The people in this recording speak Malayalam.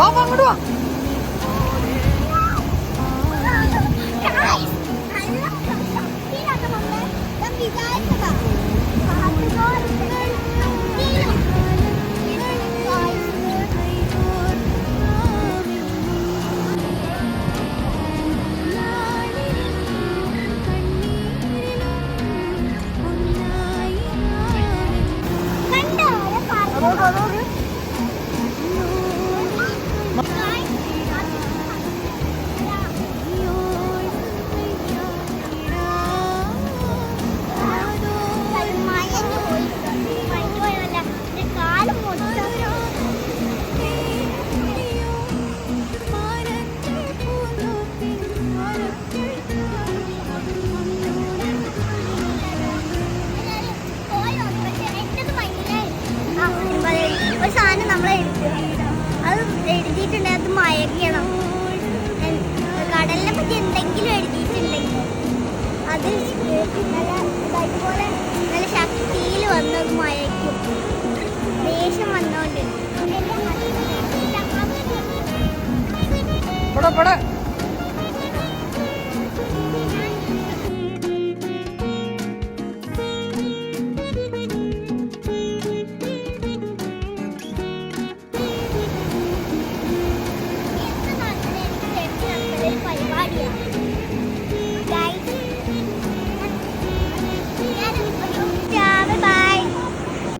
വാ വാ അങ്ങോട്ട് വാ. അതോക്ക് അതോക്ക് കാലം എഴുതിയിട്ടുണ്ടെങ്കിൽ അത് മയക്കണം കടലിനെ പറ്റി എന്തെങ്കിലും എഴുതിയിട്ടുണ്ടെങ്കിൽ അത് നല്ല ഇതുപോലെ നല്ല ശക്തിയിൽ വന്നത് മയക്കും. ദേഷ്യം വന്നോണ്ട് ഇവിടെ